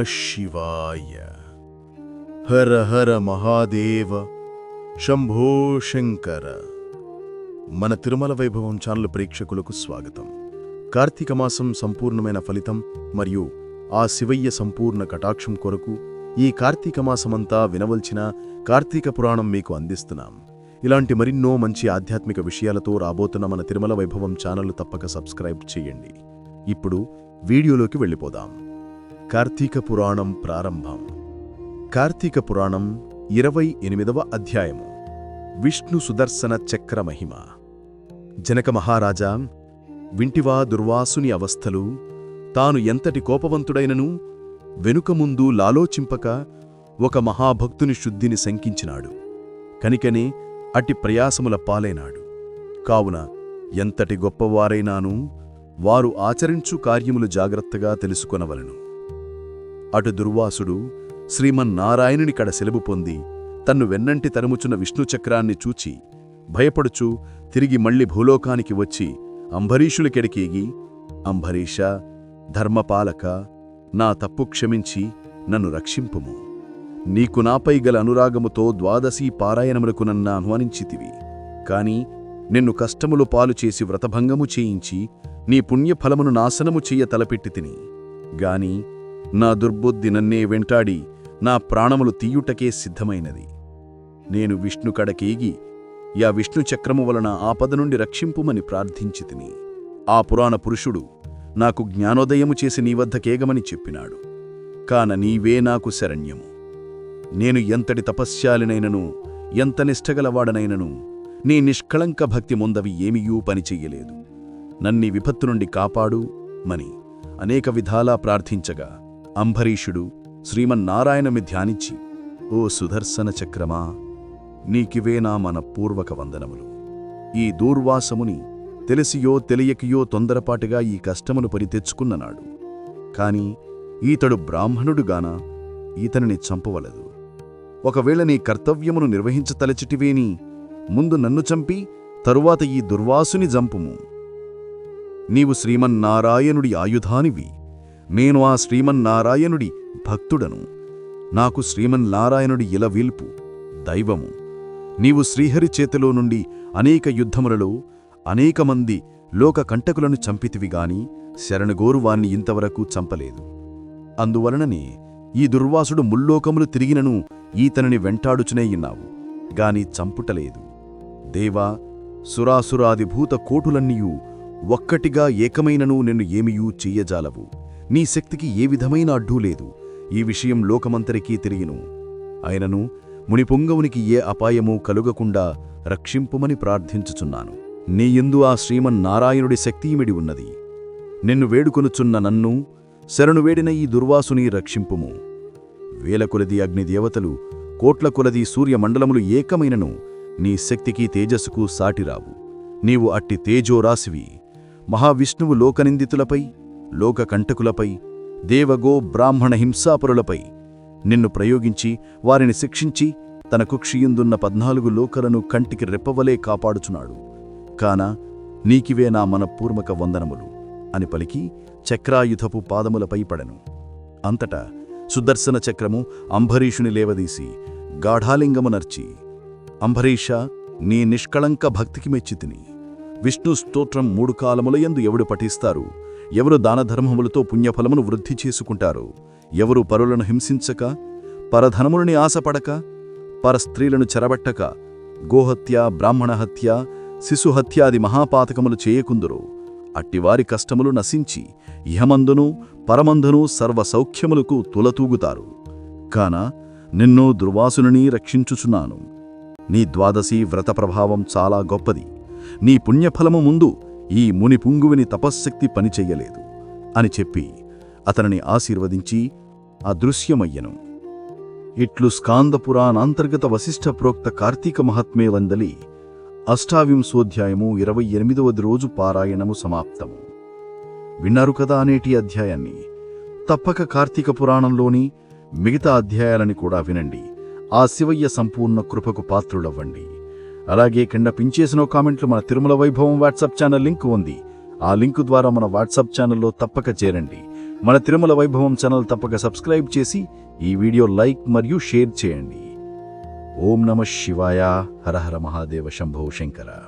నమ శివాయ హర హర మహాదేవ శంభో శంకర మన తిరుమల వైభవం ఛానల్ ప్రేక్షకులకు స్వాగతం. కార్తీక మాసం సంపూర్ణమైన ఫలితం మరియు ఆ శివయ్య సంపూర్ణ కటాక్షం కొరకు ఈ కార్తీక మాసమంతా వినవలసిన కార్తీక పురాణం మీకు అందిస్తున్నాం. ఇలాంటి మరిన్నో మంచి ఆధ్యాత్మిక విషయాలతో రాబోతున్న మన తిరుమల వైభవం ఛానల్ తప్పక సబ్స్క్రైబ్ చేయండి. ఇప్పుడు వీడియోలోకి వెళ్ళిపోదాం. కార్తీక పురాణం ప్రారంభం. కార్తీక పురాణం ఇరవై ఎనిమిదవ అధ్యాయము. విష్ణు సుదర్శన చక్ర మహిమ. జనక మహారాజా వింటివా దుర్వాసుని అవస్థలు తాను ఎంతటి కోపవంతుడైనను వెనుకముందు లాలోచింపక ఒక మహాభక్తుని శుద్ధిని శంకించినాడు. కనికనే అట్టి ప్రయాసముల పాలైనాడు. కావున ఎంతటి గొప్పవారైనాను వారు ఆచరించు కార్యములు జాగ్రత్తగా తెలుసుకొనవలను. అటు దుర్వాసుడు శ్రీమన్నారాయణుని కడ సెలవు పొంది తన్ను వెన్నంటి తరుముచున్న విష్ణుచక్రాన్ని చూచి భయపడుచు తిరిగి మళ్ళీ భూలోకానికి వచ్చి అంబరీషులకెడికేగి అంబరీష ధర్మపాలక నా తప్పు క్షమించి నన్ను రక్షింపుము. నీకు నాపై గల అనురాగముతో ద్వాదశీ పారాయణములకు నన్ను ఆహ్వానించితివి. కాని నిన్ను కష్టములు పాలు చేసి వ్రతభంగము చేయించి నీ పుణ్యఫలమును నాశనము చెయ్య తలపెట్టి తిని. గాని నా దుర్బుద్ధి నన్నే వెంటాడి నా ప్రాణములు తీయుటకే సిద్ధమైనది. నేను విష్ణు కడకేగి యా విష్ణు చక్రము వలన ఆపద నుండి రక్షింపుమని ప్రార్థించి తిని. ఆ పురాణ పురుషుడు నాకు జ్ఞానోదయము చేసి నీ కేగమని చెప్పినాడు. కాన నీవే నాకు శరణ్యము. నేను ఎంతటి తపస్యాలినైనను ఎంత నిష్టగలవాడనైనను నీ నిష్కళంక భక్తి ముందవి ఏమియూ పనిచెయ్యలేదు నన్ని విపత్తు నుండి కాపాడు మని అనేక విధాలా ప్రార్థించగా అంబరీషుడు శ్రీమన్నారాయణమి ధ్యానించి ఓ సుదర్శన చక్రమా నీకివేనా మన పూర్వక వందనములు. ఈ దూర్వాసముని తెలిసియో తెలియకియో తొందరపాటుగా ఈ కష్టమును పని తెచ్చుకున్ననాడు. కాని ఈతడు బ్రాహ్మణుడుగాన ఈతనిని చంపవలదు. ఒకవేళ నీ కర్తవ్యమును నిర్వహించతలచిటివేని ముందు నన్ను చంపి తరువాత ఈ దుర్వాసుని జంపుము. నీవు శ్రీమన్నారాయణుడి ఆయుధానివి. నేను ఆ శ్రీమన్నారాయణుడి భక్తుడను. నాకు శ్రీమన్నారాయణుడి ఇలవీల్పు దైవము. నీవు శ్రీహరి చేతిలో నుండి అనేక యుద్ధములలో అనేక మంది లోక కంటకులను చంపితివిగాని శరణగోరువాణ్ణి ఇంతవరకు చంపలేదు. అందువలననే ఈ దుర్వాసుడు ముల్లోకములు తిరిగినను వెంటాడుచునే వెంటాడుచునేయిన్నావు గాని చంపుటలేదు. దేవా సురాసురాదిభూత కోటులన్నీయూ ఒక్కటిగా ఏకమైనను నిన్ను ఏమియూ చెయ్యజాలవు. నీ శక్తికి ఏ విధమైన అడ్డూ లేదు. ఈ విషయం లోకమంతరికీ తిరిగిను ఆయనను మునిపొంగవునికి ఏ అపాయమూ కలుగకుండా రక్షింపుమని ప్రార్థించుచున్నాను. నీయందు ఆ శ్రీమన్నారాయణుడి శక్తియిమిడి ఉన్నది. నిన్ను వేడుకొనుచున్న నన్ను శరణు వేడిన ఈ దుర్వాసుని రక్షింపుము. వేల కొలది అగ్నిదేవతలు కోట్ల కొలది సూర్యమండలములు ఏకమైనను నీ శక్తికి తేజస్సుకు సాటిరావు. నీవు అట్టి తేజోరాశివి. మహావిష్ణువు లోకనిందితులపై లోకకంటకులపై దేవగో బ్రాహ్మణ హింసాపరులపై నిన్ను ప్రయోగించి వారిని శిక్షించి తన కుక్షియుందున్న పద్నాలుగు లోకలను కంటికి రెప్పవలే కాపాడుచున్నాడు. కాన నీకివే నా మనపూర్వక వందనములు అని పలికి చక్రాయుధపు పాదములపై పడెను. అంతటా సుదర్శన చక్రము అంబరీషుని లేవదీసి గాఢాలింగమునర్చి అంబరీష నీ నిష్కళంక భక్తికి మెచ్చితిని విష్ణు స్తోత్రం మూడు కాలములయందు ఎవడు పఠిస్తారు? ఎవరు దానధర్మములతో పుణ్యఫలమును వృద్ధి చేసుకుంటారు? ఎవరు పరులను హింసించక? పరధనములని ఆశపడక? పరస్త్రీలను చెరబట్టక? గోహత్య బ్రాహ్మణహత్య శిశుహత్యాది మహాపాతకములు చేయకుందురు. అట్టివారి కష్టములు నశించి ఇహమందును పరమందును సర్వసౌఖ్యములకు తులతూగుతారు. కాన నిన్ను దుర్వాసుని రక్షించుచున్నాను. నీ ద్వాదశి వ్రత ప్రభావం చాలా గొప్పది. నీ పుణ్యఫలము ముందు ఈ ముని పుంగువిని తపశ్శక్తి పనిచెయ్యలేదు అని చెప్పి అతనిని ఆశీర్వదించి అదృశ్యమయ్యను. ఇట్లు స్కాందపురాణాంతర్గత వశిష్ఠ ప్రోక్త కార్తీక మహాత్మే వందలి అష్టావింశోధ్యాయము ఇరవై ఎనిమిదవది రోజు పారాయణము సమాప్తము. విన్నారు కదా అనేటి అధ్యాయాన్ని. తప్పక కార్తీక పురాణంలోని మిగతా అధ్యాయాలని కూడా వినండి. ఆ శివయ్య సంపూర్ణ కృపకు పాత్రులవ్వండి. అలాగే కింద పించేసిన కామెంట్లు మన తిరుమల వైభవం వాట్సాప్ ఛానల్ లింక్ ఉంది. ఆ లింకు ద్వారా మన వాట్సాప్ ఛానల్లో తప్పక చేరండి. మన తిరుమల వైభవం ఛానల్ తప్పక సబ్స్క్రైబ్ చేసి ఈ వీడియో లైక్ మరియు షేర్ చేయండి. ఓం నమ శివాయ. హరహర మహాదేవ శంభో శంకర.